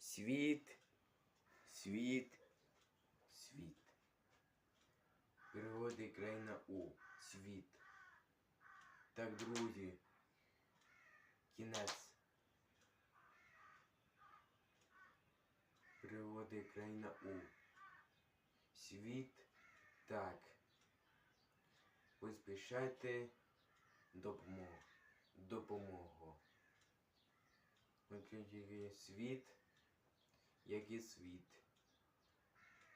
Світ, світ, світ. Переводи країна У. Світ. Так, друзі. Кінець. Переводи країна У. Світ. Так. Поспішайте допомогу. Допомогу. Світ, як і світ.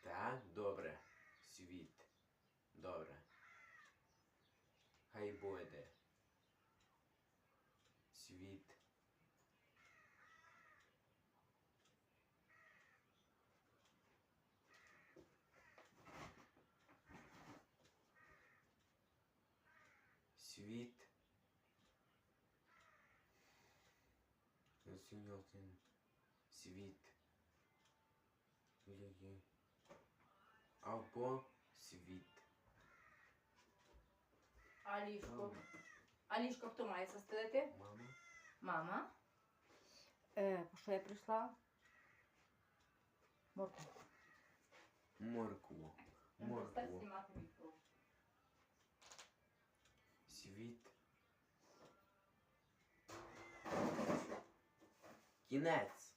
Так, добре. Світ. Добре. Хай буде. Світ. Світ. Світ. Ой-ой-ой. Або світ. А ліжко? А ліжко хто має застелити? Мама. Мама. Е, по що я прийшла? Морку. Моркву. Стать Моркву. знімати мікро. Світ. Кінець.